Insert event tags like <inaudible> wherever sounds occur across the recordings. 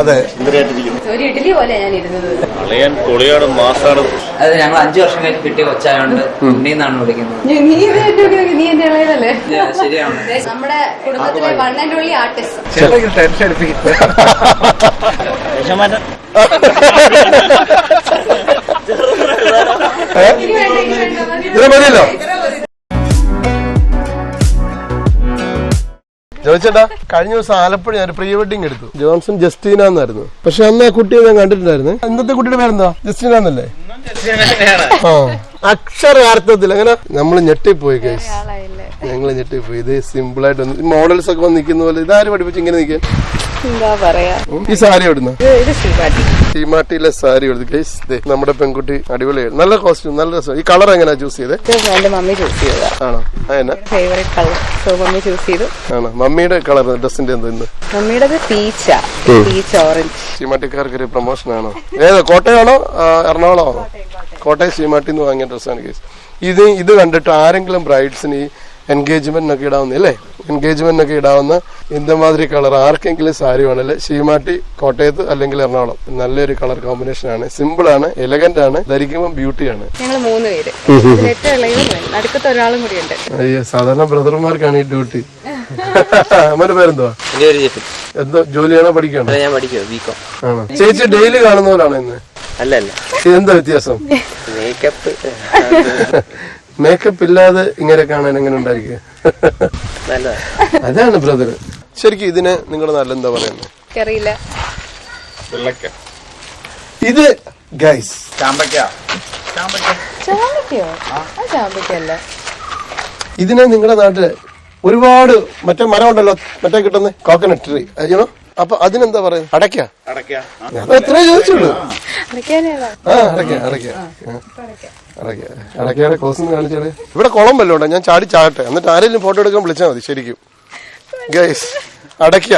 അതെ. അളിയൻ പൊളിയാണ് മാസാണ്. അത് ഞങ്ങൾ അഞ്ചു വർഷം കഴിഞ്ഞ് കിട്ടിയ കൊച്ചായോണ്ട് ഉണ്ണിന്നാണ് വിളിക്കുന്നത്. ശരിയാണ്. നമ്മുടെ കുടുംബത്തിലെ one and only artist. Tension അടിപ്പിക്കും ഇതിനെ മതിയല്ലോ? ചോദിച്ചേട്ടാ കഴിഞ്ഞ ദിവസം ആലപ്പുഴ ഞാൻ പ്രീ വെഡിങ് എടുത്തു. ജോൺസൺ ജസ്റ്റീന എന്നായിരുന്നു പക്ഷെ അന്ന് ആ കുട്ടിയെ ഞാൻ കണ്ടിട്ടുണ്ടായിരുന്നു. ഇന്നത്തെ കുട്ടിയുടെ പേരെന്താ? ജസ്റ്റീന എന്നല്ലേ ആ അക്ഷരാർത്ഥത്തിൽ അങ്ങനെ നമ്മൾ ഞെട്ടിപ്പോയി കേസ് ഞങ്ങൾ ഞങ്ങൾ ഞെട്ടിപ്പോയി. ഇത് സിമ്പിൾ ആയിട്ട് വന്ന് മോഡൽസ് ഒക്കെ വന്ന് നിൽക്കുന്ന പോലെ ഇതാര് പഠിപ്പിച്ച് ഇങ്ങനെ നിൽക്കാൻ എന്താ പറയാ? ഈ സാരി എവിടുന്ന? ഇത് സാരി എടുത്ത് നമ്മുടെ പെൺകുട്ടി അടിപൊളിയായി നല്ല കോസ്റ്റ്യൂം നല്ല രസം. ഈ കളർ എങ്ങനെയാ ചൂസ് ചെയ്തേ? ഇത് എന്റെ മമ്മി ചൂസ് ചെയ്തതാ. ആണോ? അതെന്നാ? Favourite colour so mummy choose ചെയ്തു. ആണോ? മമ്മിയുടെ കളർ ഡ്രസ്സിന്റെ എന്തോ ഇന്ന്? മമ്മിയുടേത് പീച്ചാ പീച്ച് ഓറഞ്ച് ചീമാട്ടിക്കാർക്ക് ഒരു പ്രൊമോഷൻ ആണോ? ഏതാ കോട്ടയാണോ? എറണാകുളം എറണാകുളമാണോ? കോട്ടയം ചീമാട്ടി എന്ന് വാങ്ങിയ ഡ്രസ്സാണ് ഗൈസ് ഇത് ഇത് കണ്ടിട്ട് ആരെങ്കിലും ബ്രൈഡ്സിന് ഈ എൻഗേജ്മെന്റിനൊക്കെ ഇടാവുന്ന അല്ലേ എൻഗേജ്മെന്റിനൊക്കെ ഇടാവുന്ന ഇന്തമാതിരി കളർ ആർക്കെങ്കിലും സാരി വേണമല്ലേ ശീമാട്ടി കോട്ടയത്ത് അല്ലെങ്കിൽ എറണാകുളം. നല്ലൊരു കളർ കോമ്പിനേഷൻ ആണ്. സിമ്പിൾ ആണ് എലഗന്റ് ആണ് ധരിക്കുമ്പോൾ ബ്യൂട്ടിയാണ് ഞങ്ങൾ മൂന്ന് പേര്. ഒരാളും കൂടിയുണ്ട് അയ്യോ സാധാരണ ബ്രദർമാർക്കാണ് ഈ ഡ്യൂട്ടി അമ്മ പേരെന്തുവാ? എന്തോ ജോലിയാണോ പഠിക്കണോ ഞാൻ ആണോ? ചേച്ചി ഡെയിലി കാണുന്നവരാണോ ഇന്ന്? അല്ല അല്ല എന്താ വ്യത്യാസം? മേക്കപ്പ് <laughs> മേക്കപ്പ് ഇല്ലാതെ ഇങ്ങനെ കാണാൻ എങ്ങനെ ഉണ്ടായിരിക്കുക? അതാണ് ബ്രദർ ശരിക്കും ഇതിന് നിങ്ങൾ നല്ല എന്താ പറയുന്നത് ഇത് ഗൈസ് ഇതിനെ നിങ്ങളുടെ നാട്ടിൽ ഒരുപാട് മറ്റേ മരം ഉണ്ടല്ലോ മറ്റേ കിട്ടുന്ന കോക്കനട്ട് ട്രീ അയ്യോ അപ്പൊ അതിനെന്താ പറയുന്നത് അടയ്ക്ക. എത്രേ ചോദിച്ചുള്ളൂ. അടയ്ക്കാനേതാ ആ അടയ്ക്ക അടയ്ക്ക. അടയ്ക്ക. അടയ്ക്കയുടെ കോസ് കാണിച്ചാൽ? ഇവിടെ കുളം വല്ലതും ഉണ്ടോ ഞാൻ ചാടി ചാടട്ടെ. എന്നിട്ട് ആരെങ്കിലും ഫോട്ടോ എടുക്കാൻ വിളിച്ചാൽ മതി. ശരിക്കും. ഗൈസ് അടയ്ക്ക.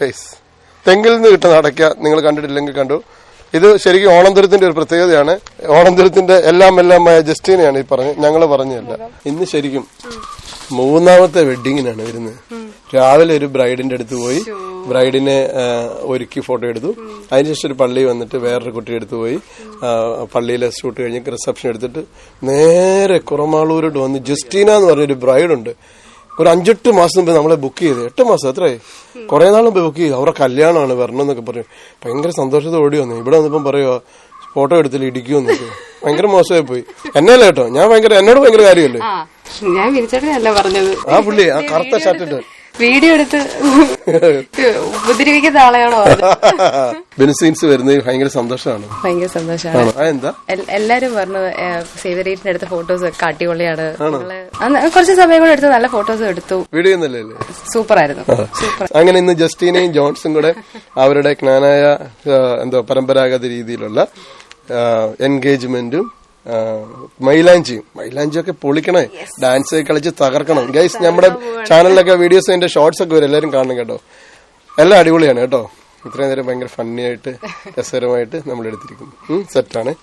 ഗൈസ് തെങ്ങിൽ നിന്ന് കിട്ടുന്ന അടയ്ക്ക നിങ്ങൾ കണ്ടിട്ടില്ലെങ്കിൽ കണ്ടു. ഇത് ശരിക്കും ഓണന്തരത്തിന്റെ ഒരു പ്രത്യേകതയാണ്. ഓണന്തരത്തിന്റെ എല്ലാം എല്ലാമായ ജസ്റ്റീനയാണ് ഈ പറഞ്ഞ ഞങ്ങൾ പറഞ്ഞല്ല ഇന്ന് ശരിക്കും മൂന്നാമത്തെ വെഡിങ്ങിനാണ് വരുന്നത്. രാവിലെ ഒരു ബ്രൈഡിന്റെ അടുത്ത് പോയി ബ്രൈഡിനെ ഒരുക്കി ഫോട്ടോ എടുത്തു. അതിനുശേഷം ഒരു പള്ളി വന്നിട്ട് വേറൊരു കുട്ടി എടുത്തു പോയി. പള്ളിയിലെ ഷൂട്ട് കഴിഞ്ഞ് റിസപ്ഷൻ എടുത്തിട്ട് നേരെ കുറമാളൂരോട്ട് വന്ന് ജസ്റ്റീന എന്ന് പറഞ്ഞൊരു ബ്രൈഡുണ്ട്. ഒരു അഞ്ചെട്ട് മാസം മുമ്പ് നമ്മളെ ബുക്ക് ചെയ്ത്. എട്ട് മാസം എത്രയായി? കുറെ നാൾ മുമ്പ് ബുക്ക് ചെയ്തു. അവരുടെ കല്യാണമാണ് വരണം എന്നൊക്കെ പറയും ഭയങ്കര സന്തോഷത്തോടെ ഓടി വന്നു. ഇവിടെ വന്നപ്പം പറയുക ഫോട്ടോ എടുത്തില്ല ഇടിക്കുമെന്നൊക്കെ ഭയങ്കര മോശമായി പോയി. എന്നല്ല കേട്ടോ ഞാൻ ഭയങ്കര എന്നോട് ഭയങ്കര കാര്യമല്ലേ? ഞാൻ പറഞ്ഞത്. ആ പുള്ളി ആ കറുത്ത ഷർട്ട് ഇട്ട്. വീഡിയോ എടുത്ത് ഉപദ്രവിക്കുന്ന ആളെയാണോ? ബെനിസീൻസ് വരുന്നത് ഭയങ്കര സന്തോഷമാണ്. ഭയങ്കര സന്തോഷമാണ്. എല്ലാരും പറഞ്ഞു സേവരേറ്റിന്റെ അടുത്ത ഫോട്ടോസ് ഒക്കെ അടിപൊളിയാണ് കുറച്ച് സമയം കൂടെ എടുത്ത് നല്ല ഫോട്ടോസ് എടുത്തു. വീഡിയോ സൂപ്പർ ആയിരുന്നു സൂപ്പർ അങ്ങനെ ഇന്ന് ജസ്റ്റീനയും ജോൺസും കൂടെ അവരുടെ ജ്ഞാനായ എന്തോ പരമ്പരാഗത രീതിയിലുള്ള എൻഗേജ്മെന്റും മൈലാഞ്ചിയും ഒക്കെ പൊളിക്കണേ. ഡാൻസ് കളിച്ച് തകർക്കണം. ഗൈസ് നമ്മുടെ ചാനലിലൊക്കെ വീഡിയോസ് അതിന്റെ ഷോർട്സ് ഒക്കെ വരും. എല്ലാവരും കാണണം കേട്ടോ. എല്ലാം അടിപൊളിയാണ് കേട്ടോ. ഇത്രയും നേരം ഭയങ്കര ഫണ്ണി ആയിട്ട് <laughs> രസകരമായിട്ട് നമ്മൾ എടുത്തിരിക്കുന്നു. സെറ്റാണ്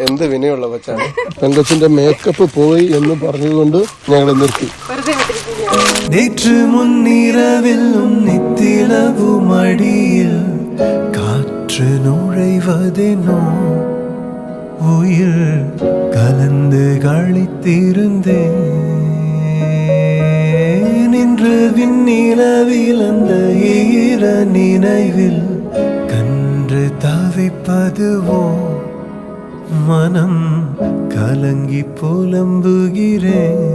എന്ത് വിനയുള്ള കൊച്ചാണ്. <laughs> പെങ്കച്ചിന്റെ മേക്കപ്പ് പോയി എന്ന് പറഞ്ഞുകൊണ്ട് ഞങ്ങൾ നിർത്തി. നേറ്റു കാറ്റ് നുഴൈവതെനോ உயிர் கலந்து கழித்திருந்தேன் இன்று விண்ணிலவில் அந்த ஈர நினைவில் கன்று தவிப்பதுவோ? மனம் கலங்கி புலம்புகிறேன்.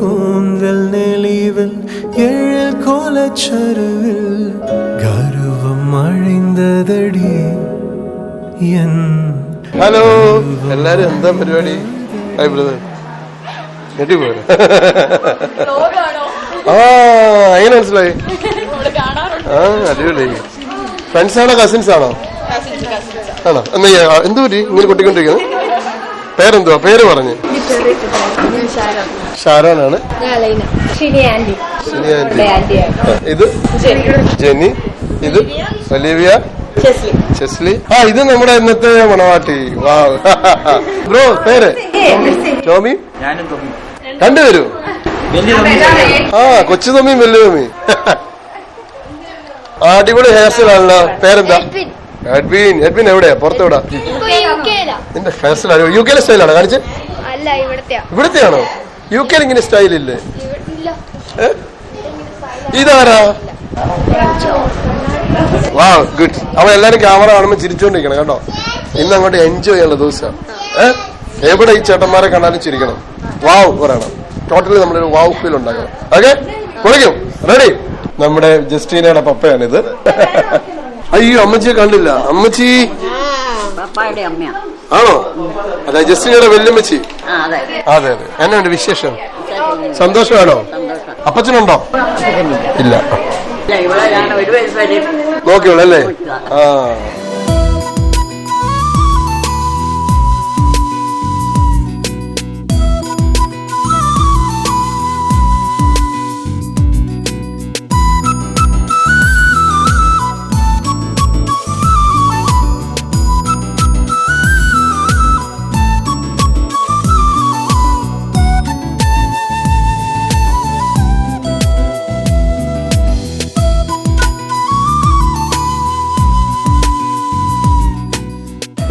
கூந்தல் நெளிவில் எழில் கோலச்சருவில் கருவம் அழிந்ததடி. ഹലോ എല്ലാരും എന്താ പരിപാടി? ഞെട്ടിപ്പോയത് ആ എങ്ങനെ മനസ്സിലായി. ആ അടിപൊളി. ഫ്രണ്ട്സ് ആണോ കസിൻസ് ആണോ? ആണോ? എന്നാ എന്തു പറ്റി? ഇങ്ങനെ കൊട്ടിക്കൊണ്ടിരിക്കുന്നത് പേരെന്തുവാ? പേര് പറഞ്ഞു. ഷാരോനാണ് ഇത് ജെനി ഇത് ഒലിവിയ. ചെസ്ലി ആ ഇത് നമ്മുടെ ഇന്നത്തെ മണവാട്ടി വാ ബ്രോ പേര്? ടോമി? രണ്ടുപേരും? ആ കൊച്ചു തമ്മിയും വലിയ തമ്മി അടിപൊളി ഹെയർ സ്റ്റൈൽ ആണല്ലോ. പേരെന്താ? എഡ്വിൻ എഡ്വിൻ എവിടെയാ? പുറത്തെവിടാ നിന്റെ ഹെയർ സ്റ്റൈൽ യു കെയിലെ സ്റ്റൈലാണോ കാണിച്ച്. ഇവിടുത്തെയാണോ? യു കെയിൽ ഇങ്ങനെ സ്റ്റൈൽ ഏ? ഇതാരാ? വാ ഗുഡ് അവൾ എല്ലാരും ക്യാമറ കാണുമ്പോൾ ചിരിച്ചോണ്ടിരിക്കണം കേട്ടോ. ഇന്ന് അങ്ങോട്ട് എൻജോയ് ചെയ്യാനുള്ള ദിവസം. ഏഹ് എവിടെ ഈ ചേട്ടന്മാരെ കണ്ടാലും ചിരിക്കണം. വാവ് പറയണം. ടോട്ടലി നമ്മളൊരു വാവ് ഫീൽ ഉണ്ടാക്കണം. ഓക്കെ വിളിക്കും. റെഡി നമ്മുടെ ജസ്റ്റീനയുടെ പപ്പയാണിത്. അയ്യോ അമ്മച്ചിയെ കണ്ടില്ല. അമ്മച്ചി. ആണോ? അതെ ജസ്റ്റീനയുടെ വല്യമ്മച്ചി. അതെ അതെ. എന്നാ ഉണ്ട് വിശേഷം? സന്തോഷമാണോ? അപ്പച്ചനുണ്ടോ? ഇല്ല. ഇല്ല ഇവിടെ ഒരു വയസ്സ് നോക്കിയുള്ളല്ലേ അല്ലേ? ആ.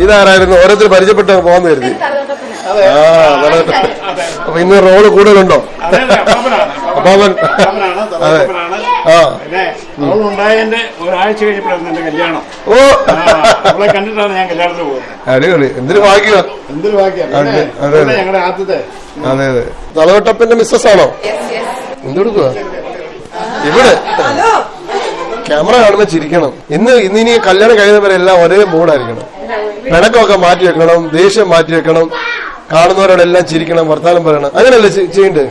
ഇതാരായിരുന്നു ഓരോരുത്തർ പരിചയപ്പെട്ട് പോകാൻ കരുതി. ആ അപ്പൊ ഇന്ന് റോൾ കൂടുതലുണ്ടോ? അപ്പാപ്പൻ അതെ ആ. ഓ. അടിപൊളി. എന്തൊരു ഭാഗ്യ. അതെ, അതെ, അതെ. ഞങ്ങളുടെ അതെ അതെ. തലവട്ടപ്പന്റെ മിസ്സസ് ആണോ? എന്തെടുക്കുക ഇവിടെ. ക്യാമറ കാണുമ്പോ ചിരിക്കണം. ഇന്ന് ഇന്ന് ഇനി കല്യാണം കഴിയുന്നവരെല്ലാം ഒരേ മൂടായിരിക്കണം പിണക്കമൊക്കെ മാറ്റി വെക്കണം ദേഷ്യം മാറ്റി വെക്കണം കാണുന്നവരോടെല്ലാം ചിരിക്കണം വർത്താനം പറയണം. അങ്ങനെയല്ലേ ചെയ്യണ്ടേ?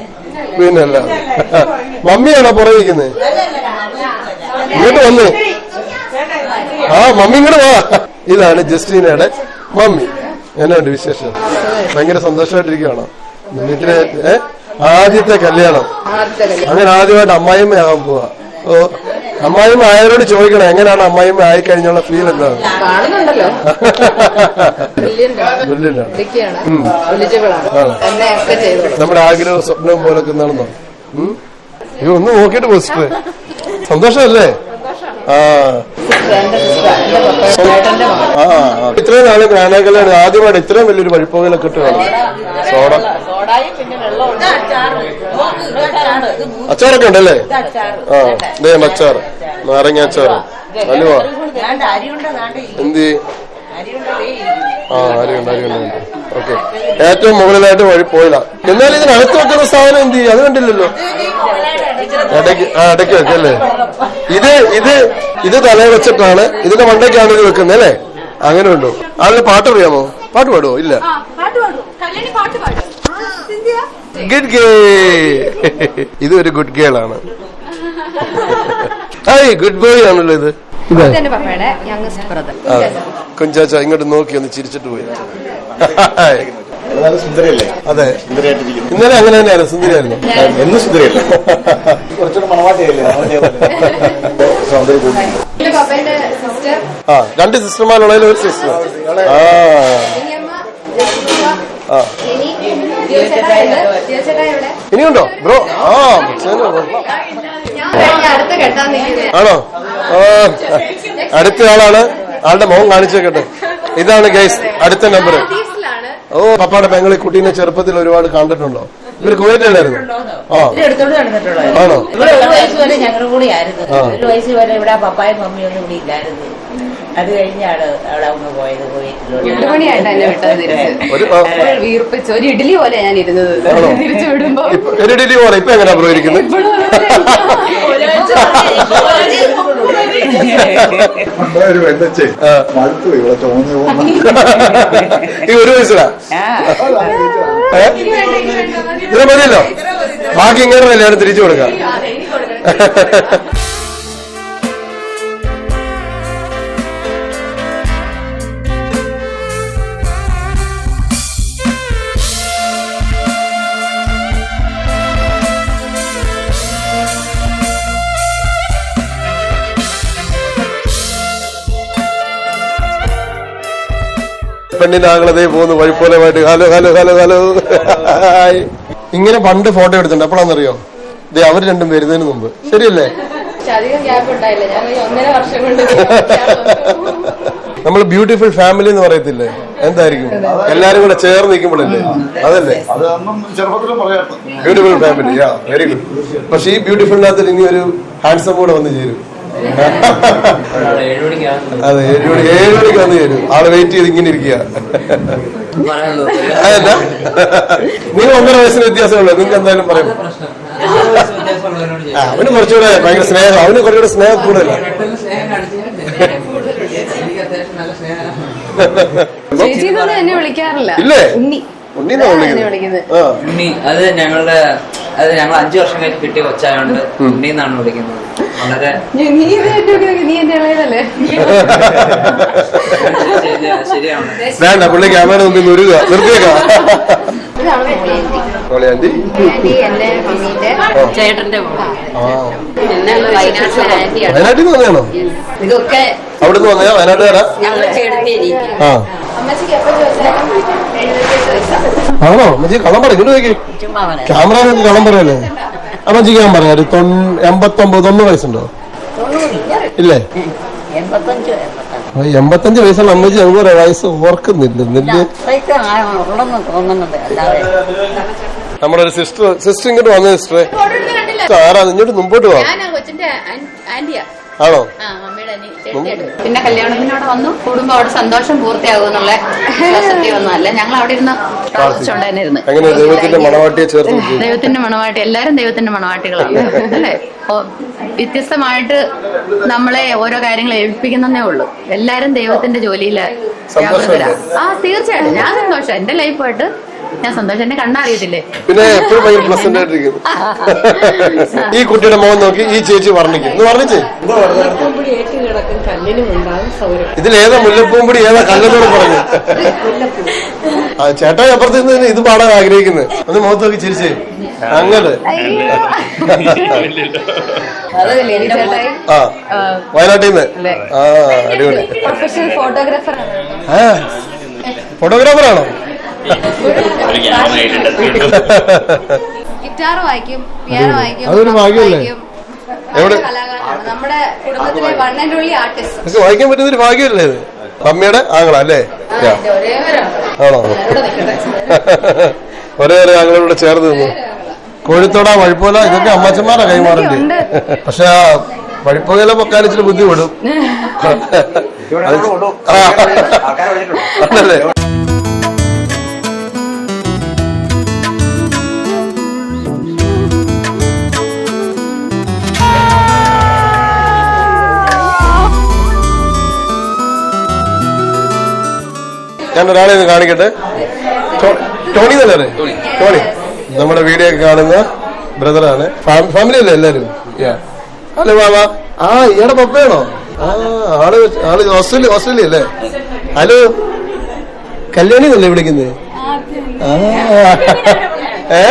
പിന്നെ അല്ല മമ്മിയാണോ പുറകിരിക്കുന്നത് ഇങ്ങോട്ട് വന്നേ. ആ മമ്മി ഇങ്ങോട്ട് വാ. ഇതാണ് ജസ്റ്റീനയുടെ മമ്മി. എന്നാണ്ട് വിശേഷം? ഭയങ്കര സന്തോഷമായിട്ടിരിക്കുകയാണോ വീട്ടിലെ ഏ? ആദ്യത്തെ കല്യാണം. അങ്ങനെ ആദ്യമായിട്ട് അമ്മായിമ്മയാകാൻ പോവാ. ഓ അമ്മായിമ്മ ആയവരോട് ചോദിക്കണം എങ്ങനെയാണ് അമ്മായിമ്മ ആയി കഴിഞ്ഞുള്ള ഫീൽ എന്താണ് കാണുന്നുണ്ടല്ലോ <laughs> നമ്മുടെ ആഗ്രഹവും സ്വപ്നവും പോലൊക്കെ നടന്നോ? അയ്യോ ഒന്ന് നോക്കിട്ട് പോസ്റ്റ് സന്തോഷമല്ലേ? ആ. ഇത്രയും നാൾ ഗ്രാനകല്യാണ് ആദ്യമായിട്ട് ഇത്രയും വലിയൊരു വഴിപ്പോകലൊക്കെ ഇട്ട് കാണും. സോഡ. അച്ചാറൊക്കെ ഉണ്ടല്ലേ ആ ഇതേ അച്ചാർ നാരങ്ങ അച്ചാർ അലുവ എന്ത്. ആ അരിയുണ്ട് അരിയുണ്ട് ഓക്കെ ഏറ്റവും മുകളിലായിട്ട് വഴി പോയില്ല എന്നാൽ ഇതിനകത്ത് വെക്കുന്ന സാധനം എന്ത് ചെയ്യും അത് കണ്ടില്ലല്ലോ ഇടയ്ക്ക് ആ ഇടയ്ക്ക് വെക്കല്ലേ ഇത് ഇത് ഇത് തലയിൽ വെച്ചിട്ടാണ് ഇതിന്റെ മണ്ടയ്ക്കാണ് ഇത് വെക്കുന്നത് അല്ലേ അങ്ങനെ ഉണ്ടോ ആളിന് പാട്ട് അറിയാമോ പാട്ട് പാടുവോ ഇല്ല ഗുഡ് ഗേ ഇത് ഒരു ഗുഡ് ഗേൾ ആണ്. <laughs> ഹായ് ഗുഡ് ബോയ് ആണല്ലോ ഇത്. കുഞ്ചാച്ച ഇങ്ങോട്ട് നോക്കി ഒന്ന് ചിരിച്ചിട്ട് പോയി. അതെ. ഇന്നലെ അങ്ങനെ തന്നെയായിരുന്നു സുന്ദരിയായിരുന്നു. എന്നും സുന്ദരിയല്ലേ? കുറച്ചുകൂടെ മണവാട്ടിയല്ലേ? ആ രണ്ട് സിസ്റ്റർമാരുള്ളതിൽ ഒരു സിസ്റ്റർ ആ ഇനി ജിയോചേട്ടായുണ്ട് ജിയോചേട്ടാ ഇവിടെ ഇനിയുണ്ടോ? ബ്രോ? ആ ആണോ? അടുത്ത ആളാണ്. ആളുടെ മുഖം കാണിച്ചേക്കട്ടെ. ഇതാണ് ഗൈസ് അടുത്ത നമ്പർ ഓ പപ്പാടെ പെങ്ങളി കുട്ടീനെ ചെറുപ്പത്തിൽ ഒരുപാട് കണ്ടിട്ടുണ്ടോ? ഇവർ കുവൈറ്റിലായിരുന്നു ആ. നടന്നിട്ടുള്ളൂ ആണോ? ഇവിടെ ഒരു വയസ്സ് വരെ ഞങ്ങളുടെ കൂടെ ആയിരുന്നു ഒരു വയസ്സ് വരെ ഇവിടെ പപ്പായും മമ്മിയും ഒന്നും ഇവിടെ ഇല്ലായിരുന്നു. അത് കഴിഞ്ഞാണ് അവിടെ അങ്ങ് പോയത് പോയിട്ടില്ല <laughs> വീർപ്പിച്ച് ഒരു ഇഡ്ഡലി പോലെ ഞാൻ ഇരുന്നത്? തിരിച്ചു വിടുമ്പോ. ഒരു ഇഡ്ഡലി പോലെ ഇപ്പൊ എങ്ങനെയാ ബ്രോ ഇരിക്കുന്നത് ഒരു വെണ്ടച്ചേ ആ. മടുത്തു ഇവിടെ തോന്നി പോകുന്നു ഈ ഒരു വയസ്സിലാ ഏ? ഇത്ര മതിയല്ലോ? ബാക്കി ഇങ്ങനെ തിരിച്ചു കൊടുക്കാം. <laughs> പെണ്ണിന്റെ ആങ്ങളതേ പോകുന്നു വഴിപ്പോലമായിട്ട് ഹലോ ഹലോ ഹലോ ഹലോ. ഇങ്ങനെ പണ്ട് ഫോട്ടോ എടുത്തിട്ടുണ്ട്. എപ്പോഴാണെന്നറിയോ? ദേ അവർ രണ്ടും വരുന്നതിന് മുമ്പ്. ശരിയല്ലേ? <laughs> നമ്മൾ ബ്യൂട്ടിഫുൾ ഫാമിലി എന്ന് പറയത്തില്ലേ? എന്തായിരിക്കും? എല്ലാരും കൂടെ ചേർന്ന് നിൽക്കുമ്പോഴല്ലേ? അതല്ലേ? ബ്യൂട്ടിഫുൾ ഫാമിലി വെരി ഗുഡ് പക്ഷെ ഈ ബ്യൂട്ടിഫുളിനകത്ത് ഇനി ഒരു ഹാൻഡ്സം കൂടെ വന്ന് ചേരും. അതെ ഏഴ് മണി ഏഴ് മണിക്ക് വന്ന് തരും ആൾ വെയിറ്റ് ചെയ്ത് ഇങ്ങനെ ഇരിക്കുക. അതല്ല നിങ്ങൾ ഒന്നര വയസ്സിന് വ്യത്യാസമുള്ളൂ. നിങ്ങൾക്ക് എന്തായാലും പറയാം. അവന് കുറച്ചുകൂടെ ഭയങ്കര സ്നേഹം. അവന് കുറച്ചുകൂടെ സ്നേഹം കൂടുതലാണ് ചേച്ചി എന്നെ വിളിക്കാറില്ല. ഇല്ലേ? ഉണ്ണി. ഉണ്ണി അത് ഞങ്ങളുടെ അത് ഞങ്ങൾ അഞ്ചു വർഷം കഴിഞ്ഞ് കിട്ടിയ കൊച്ചായോണ്ട് ഉണ്ണി എന്നാണ് വിളിക്കുന്നത്. വളരെ വേണ്ട പുള്ളി ക്യാമറ മുമ്പിൽ നുരുക നിർത്തിയേക്കാം. ചേട്ടന്റെ ആ. വയനാട്ടിൽ നിന്ന് വന്നതാണോ വന്നയാ? വയനാട്ടുകാരാ? ആണോ? അമ്മച്ചി കള്ളം പറ ഇങ്ങോട്ട് നോക്കി. ക്യാമറ കള്ളം പറയല്ലേ അമ്മച്ചിക്ക് ഞാൻ പറയാം ഒരു എൺപത്തൊമ്പത് തൊണ്ണൂറ് വയസ്സുണ്ടോ? ഇല്ലേ? എൺപത്തഞ്ച് വയസ്സാണ്. വയസ്സുള്ള അമ്മച്ചി നമുക്ക് വയസ്സ് ഓർക്കുന്നില്ല. നമ്മുടെ ഒരു സിസ്റ്റർ സിസ്റ്റർ ഇങ്ങോട്ട് വന്ന സിസ്റ്ററെ. ആരാ ഇങ്ങോട്ട് മുമ്പോട്ട് പോവാം ആണോ? പിന്നെ കല്യാണത്തിനോട് വന്നു. കുടുംബം അവിടെ സന്തോഷം പൂർത്തിയാകുമെന്നുള്ള വിശ്വാസത്തിൽ വന്നതല്ല. ഞങ്ങൾ അവിടെ ഇരുന്ന് പ്രാർത്ഥിച്ചോണ്ടായിരുന്നു ദൈവത്തിന്റെ മണവാട്ടിയെ ചേർത്ത് ദൈവത്തിന്റെ മണവാട്ടി. എല്ലാരും ദൈവത്തിന്റെ മണവാട്ടികളാണ്. അല്ലേ? വ്യത്യസ്തമായിട്ട് നമ്മളെ ഓരോ കാര്യങ്ങൾ ഏൽപ്പിക്കുന്നതേ ഉള്ളൂ. എല്ലാരും ദൈവത്തിന്റെ സന്തോഷമല്ലേ? ആ തീർച്ചയായിട്ടും. ഞാൻ സന്തോഷം. എന്റെ ലൈഫായിട്ട് ഞാൻ സന്തോഷം. എന്നെ കണ്ണറിയത്തില്ലേ? പിന്നെ എപ്പോഴും ഭയങ്കര പ്ലസന്റ് ആയിട്ടിരിക്കുന്നു. ഈ കുട്ടിയുടെ മോൻ നോക്കി ഈ ചേച്ചി വർണിക്കും. എന്ന് വർണിച്ചേ? ഇതിലേതാ മുല്ലപ്പൂമ്പൊടി ഏതാ കല്ലെന്നോട് പറഞ്ഞു? ആ ചേട്ടാ അപ്പുറത്ത് നിന്ന് ഇത് പാടാൻ ആഗ്രഹിക്കുന്നത് ഒന്ന് മുഖത്ത് നോക്കി ചിരിച്ചേ. അങ്ങനെ അത് ആ വയനാട്ടിൽ നിന്ന് ആ അടിപൊളി. പ്രൊഫഷണൽ ഫോട്ടോഗ്രാഫറാണ് ഫോട്ടോഗ്രാഫറാണോ ഒരു ക്യാമറ ആയിട്ടുണ്ട്. ഗിറ്റാർ വായിക്കും പിയാനോ വായിക്കും അതൊരു ഭാഗ്യമല്ലേ? വായിക്കും. എവിടെ? കലാകാരനാണ്. നമ്മുടെ കുടുംബത്തിലെ വൺ ആൻഡ് ഓൺലി ആർട്ടിസ്റ്റ് വായിക്കാൻ പറ്റുന്ന ഒരു ഭാഗ്യമല്ലേ ഇത്? അമ്മയുടെ ആങ്ങള അല്ലേ? യാ. ഒരേ ആണോ? ഒരേ ഒരു ആങ്ങളോട് ചേർന്ന് നിന്നു. കോഴിത്തോട വഴിപ്പോല ഇതൊക്കെ അമ്മച്ചന്മാരാ കൈമാറേണ്ടി. പക്ഷെ ആ വഴിപ്പോല പൊക്കാലിച്ചിട്ട് ബുദ്ധിപ്പെടും <laughs> ആ. ആണല്ലേ ഞാൻ ഒരാളെ ഒന്ന് കാണിക്കട്ടെ? ടോണി തന്നെ ടോണി. നമ്മുടെ വീഡിയോ ഒക്കെ കാണുന്ന ബ്രദറാണ്. ഫാമിലി അല്ലേ എല്ലാരും. ഹലോ മാമ? ആ ഇയാടെ പപ്പയാണോ? ആ ആൾ ആൾ ഓസ്ട്രേലിയ ഓസ്ട്രേലിയ അല്ലേ? ഹലോ? കല്യാണി എന്നല്ലേ വിളിക്കുന്നത് ആ. ഏ?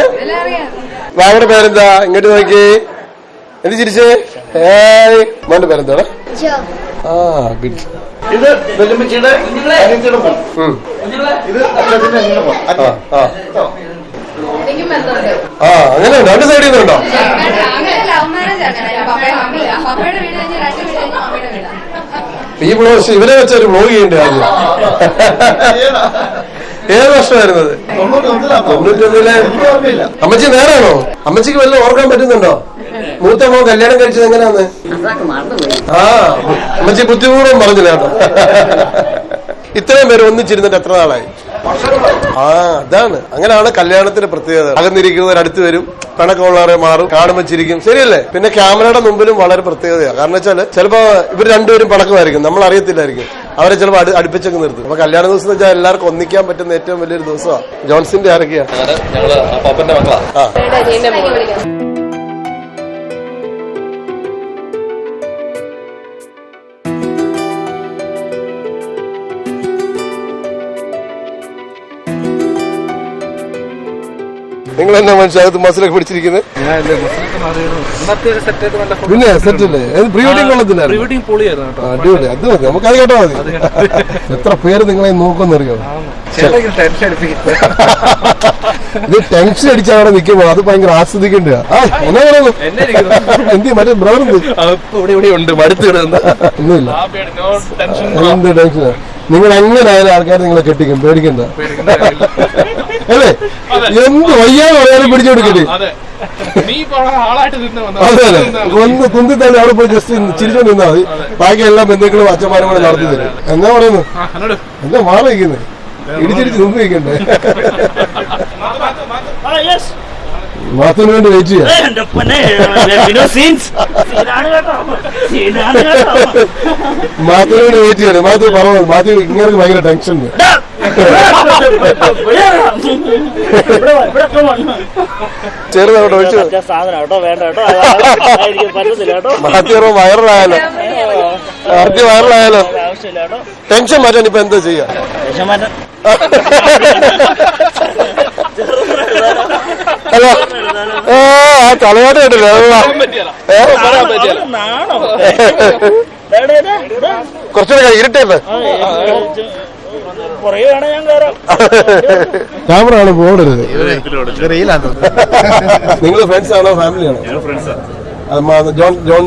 വാങ്ങയുടെ പേരെന്താ? ഇങ്ങോട്ട് നോക്കി. എന്ത് ചിരിച്ചേ? ഏ മോന്റെ പേരെന്താടാ ആ ഗുഡ്. ഇത് വെല്ലുമ്പിച്ചിയുടെ അനിയത്തിയുടെ മോൻ. ഉം. ഇത് അച്ഛത്തിന്റെ അനിയന്റെ മോൻ. ആ ആ. ആ അങ്ങനെ രണ്ട് സൈഡിൽ നിന്നുണ്ടോ? ഈ ബ്ലോഗ് ഇവരെ വെച്ച ഒരു ബ്ലോഗ് ചെയ്യേണ്ടി ആദ്യം. ഏത്? വർഷമായിരുന്നത് തൊണ്ണൂറ്റൊന്നിലെ. അമ്മച്ചി നേരാണോ? അമ്മച്ചിക്ക് വല്ല ഓർക്കാൻ പറ്റുന്നുണ്ടോ? മൂത്ത മോ കല്യാണം കഴിച്ചത് എങ്ങനെയാന്ന്? ആ അമ്മച്ചി ബുദ്ധിപൂർവം പറഞ്ഞില്ല കേട്ടോ. ഇത്രയും പേര് ഒന്നിച്ചിരുന്നിട്ട് എത്ര നാളായി? ആ അതാണ്. അങ്ങനെയാണ് കല്യാണത്തിന്റെ പ്രത്യേകത. അകന്നിരിക്കുന്നവർ അടുത്ത് വരും കണക്കുള്ളവരെ മാറും കാണുമ്പോൾ ചിരിക്കും. ശരിയല്ലേ? പിന്നെ ക്യാമറയുടെ മുമ്പിലും വളരെ പ്രത്യേകതയാണ് കാരണം വെച്ചാൽ ചിലപ്പോ ഇവർ രണ്ടുപേരും പടക്കമായിരിക്കും. നമ്മൾ അറിയത്തില്ലായിരിക്കും അവരെ ചിലപ്പോൾ അടു അടുപ്പിച്ചൊക്കെ നിർത്തും. അപ്പൊ കല്യാണ ദിവസം വെച്ചാൽ എല്ലാവർക്കും ഒന്നിക്കാൻ പറ്റുന്ന ഏറ്റവും വലിയൊരു ദിവസമാണ് ജോൺസിന്റെ ആരൊക്കെയാ? നിങ്ങൾ എന്നാ മനുഷ്യ മസിലൊക്കെ പിടിച്ചിരിക്കുന്നത് പിന്നെ പ്രീ വെഡിങ് അടിപൊളി. അത് മതി. നമുക്ക് അത് കേട്ടോ മതി. എത്ര പേര് നിങ്ങളെ നോക്കുന്നറിയോ ചേട്ടാ ടെൻഷൻ അടിപ്പിക്കുന്നത് <laughs> ഇത് ടെൻഷൻ അടിച്ച് അവിടെ നിൽക്കുമ്പോ അത് ഭയങ്കര ആസ്വദിക്കണ്ട. എന്നാ പറയുന്നു എന്ത് മറ്റേ ബ്രദർ ഉണ്ട് ഒന്നുമില്ല. എന്ത് ടെൻഷൻ നിങ്ങൾ എങ്ങനെ ആയാലും ആൾക്കാർ നിങ്ങളെ കെട്ടിക്കും പേടിക്കണ്ട. അല്ലേ? എന്ത് വയ്യാതെ പറയാനും പിടിച്ചു അതെ. ഒന്ന് കുന്തിത്തള്ളി അവിടെ പോയി ജസ്റ്റ് ചിരിച്ചു നിന്നാ മതി. ബാക്കി എല്ലാ ബന്ധുക്കളും അച്ഛന്മാരും കൂടെ നടത്തി തരും. എന്നാ പറയുന്നു? എന്നാ മാറിയിരിക്കുന്നത് ഇടിച്ചിടിച്ച് ഉപയോഗിക്കണ്ടേ മാത്തിന് വേണ്ടി വെയിറ്റ് ചെയ്യാം. മാത്തിന് വേണ്ടി വെയിറ്റ് ചെയ്യണം. മാത്യു പറഞ്ഞു മാത്യു ഇങ്ങനെ ഭയങ്കര ടെൻഷൻ ചെറുതോട്ട് ഒഴിച്ചു മാത്യു വൈറലായാലോ? മാത്യു വൈറലായാലോ? ടെൻഷൻ മാറ്റാൻ ഇപ്പൊ എന്താ ചെയ്യാ? ഹലോ. ഏ ആ കളയാട്ട് കേട്ടില്ല? കുറച്ചുകൂടെ ഇരുട്ടേപ്പ് ക്യാമറ ആണ് പോടരുത് നിങ്ങൾ ഫ്രണ്ട്സ് ആണോ? ഫാമിലി ആണോ? ജോൺ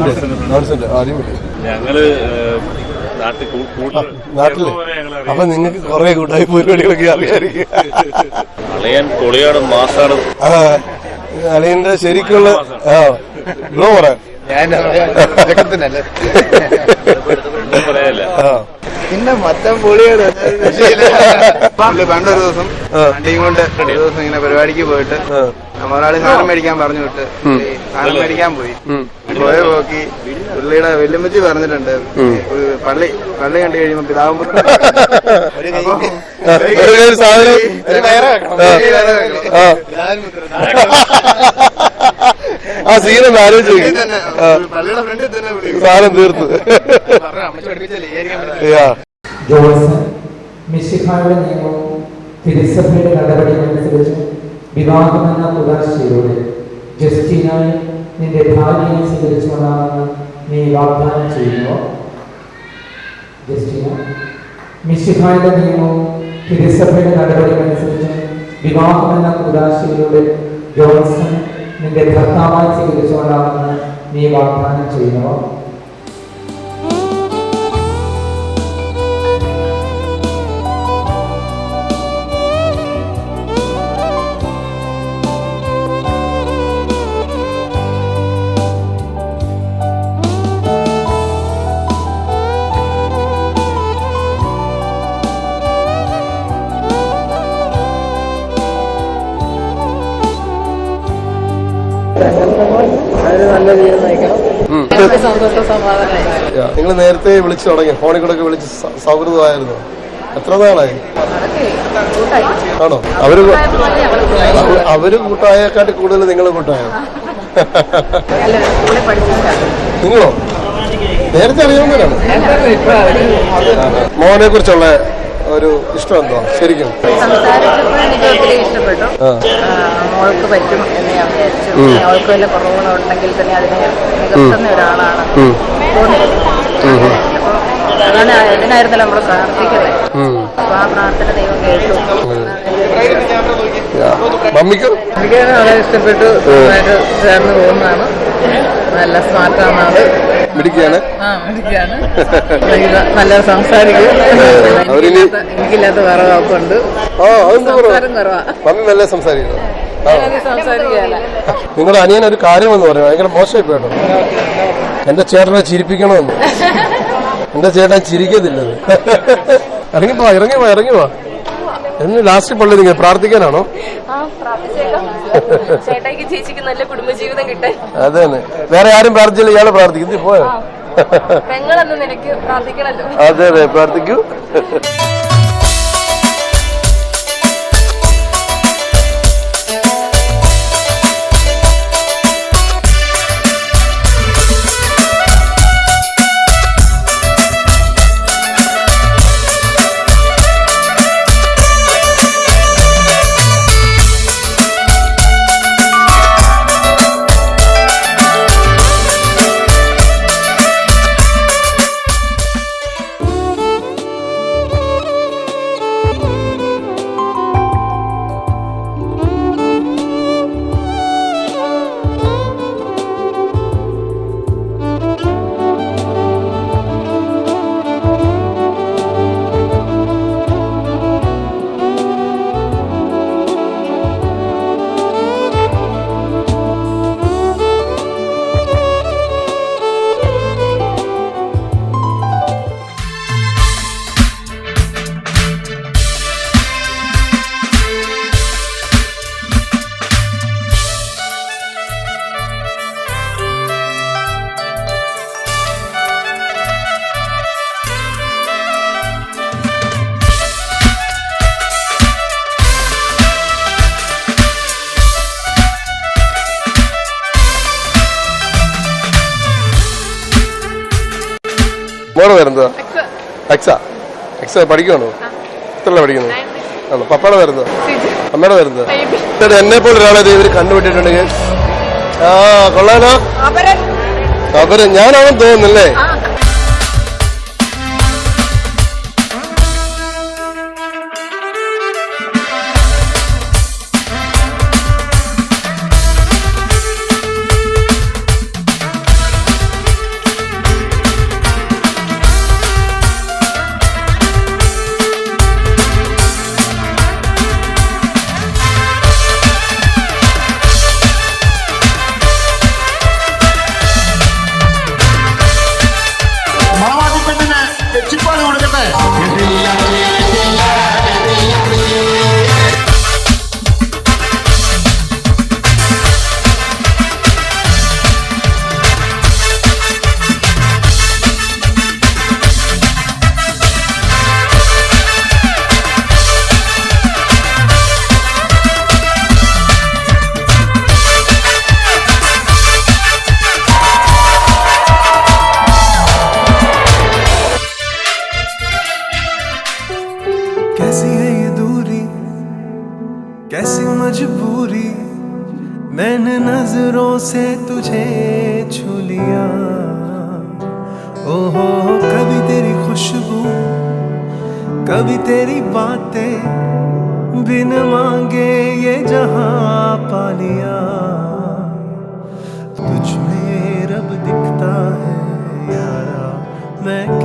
അടിപൊളി. ഞങ്ങൾ നാട്ടിൽ. അപ്പൊ നിങ്ങൾക്ക് കുറെ കൂട്ടായി പരിപാടികളൊക്കെ അറിയാമായിരിക്കും. അളയൻ പൊളിയാടും മാസാടും. ആ അളിയന്റെ ശരിക്കുള്ള ആ ബ്രോ പറയാം പറയല്ല ആ. പിന്നെ മൊത്തം പൊളിയാണ്. പണ്ടൊരു ദിവസം വണ്ടിയും കൊണ്ട് ഒരു ദിവസം ഇങ്ങനെ പരിപാടിക്ക് പോയിട്ട് ഒരാൾ സാധനം മേടിക്കാൻ പറഞ്ഞു വിട്ട്. സാധനം മേടിക്കാൻ പോയി. പോയ പോക്കി പുള്ളിയുടെ വെല്ലുമ്പത്തി പറഞ്ഞിട്ടുണ്ട്. ഒരു പള്ളി പള്ളി കണ്ടു കഴിയുമ്പോ പിതാവും ആ. ആലോചിച്ച് നോക്കി. പള്ളിയുടെ ഫ്രണ്ടിൽ തന്നെ വിളി. സാധനം തീർത്ത്. ജോൺസൺ മിശിഹായുടെ നിയമവും തിരുസഭയുടെ നടപടികളനുസരിച്ച് വിവാഹമെന്ന ഉദാശയിലൂടെ ജസ്റ്റിനായി നിന്റെ ഭാര്യയെ സ്വീകരിച്ചുകൊണ്ടാണെന്ന് നീ വാഗ്ദാനം ചെയ്യുന്നു. ജസ്റ്റിന മിശിഹായുടെ നിയമവും തിരുസഭയുടെ നടപടികളനുസരിച്ച് വിവാഹമെന്ന തുടർച്ചയിലൂടെ ജോൺസൺ നിന്റെ ഭർത്താവായി സ്വീകരിച്ചുകൊണ്ടാണെന്ന് നീ വാഗ്ദാനം ചെയ്യുന്നു. നിങ്ങൾ നേരത്തെ വിളിച്ചു തുടങ്ങി. ഫോണിൽ കൂടെ ഒക്കെ വിളിച്ച് സൗഹൃദമായിരുന്നു. എത്ര നാളായി? ആണോ? അവർ അവർ കൂട്ടായേക്കാട്ടി കൂടുതൽ നിങ്ങൾ കൂട്ടായോ? നിങ്ങളോ? നേരത്തെ അറിയാവുന്നവരാണ്. മോനെ കുറിച്ചുള്ള ഒരു ഇഷ്ടം എന്തോ ശരിക്കും. സംസാരിച്ചപ്പോൾ എനിക്ക് ഒത്തിരി ഇഷ്ടപ്പെട്ടു. ആ. ആ, മോൾക്ക് പറ്റും എന്ന് ഞാൻ വിചാരിച്ചു. മോൾക്ക് വല്ല കുറവുകളുണ്ടെങ്കിൽ തന്നെ അതിനെ നികത്തുന്ന ഒരാളാണ് അതാണ് ഇതിനായിരുന്നല്ലോ നമ്മൾ പ്രാർത്ഥിക്കുന്നത്. അപ്പൊ ആ പ്രാർത്ഥന ദൈവം കേട്ടു. മമ്മിക്ക്? വളരെ ഇഷ്ടപ്പെട്ടു. ചേർന്ന് പോകുന്നതാണ്. നല്ല സ്മാർട്ടാണ് ആൾ മിടുക്കിയാണ്. നല്ല സംസാരിക്കും. എനിക്കില്ലാത്ത- വേറെ വാക്കുണ്ട് നല്ല സംസാരിക്കുന്നു. നിങ്ങളുടെ അനിയൻ ഒരു കാര്യമെന്ന് പറയും. ഭയങ്കര മോശമായി പോട്ടോ എന്റെ ചേട്ടനെ ചിരിപ്പിക്കണമെന്ന്. എന്റെ ചേട്ടൻ ചിരിക്കത്തില്ലത്. ഇറങ്ങിപ്പോ ഇറങ്ങിപ്പോ ഇറങ്ങിപ്പോ. എന്ന് ലാസ്റ്റ് പള്ളി നിങ്ങൾ പ്രാർത്ഥിക്കാനാണോ? <laughs> ചേട്ടായിക്ക് ചേച്ചിക്ക് നല്ല കുടുംബജീവിതം കിട്ടാൻ. അതാണ് വേറെ ആരും പ്രാർത്ഥിച്ചില്ല ഇയാൾ പ്രാർത്ഥിക്കുന്നു. പോയോ? പെങ്ങളെന്ന നിനക്ക് പ്രാർത്ഥിക്കണല്ലോ. അതെ അതെ പ്രാർത്ഥിക്കൂ. <laughs> മോടെ പേരെന്താ എക്സ. എക്സ. പഠിക്കുവാണോ? എത്രല്ല പഠിക്കുന്നു ആണോ? പപ്പയുടെ പേരെന്താ അമ്മയുടെ പേരെന്താ എന്നിട്ട് എന്നെ പോലെ ഒരാളെ ഇവർ കണ്ടുപിട്ടിട്ടുണ്ടെങ്കിൽ ആ കൊള്ളാലോ. അവർ ഞാനാണെന്ന് തോന്നുന്നല്ലേ? मजबूरी, मैंने नज़रों से तुझे छू लिया। ओहो, कभी तेरी खुशबू, कभी तेरी बातें बिन मांगे ये जहाँ पा लिया। तुझ में रब दिखता है, यारा, मैं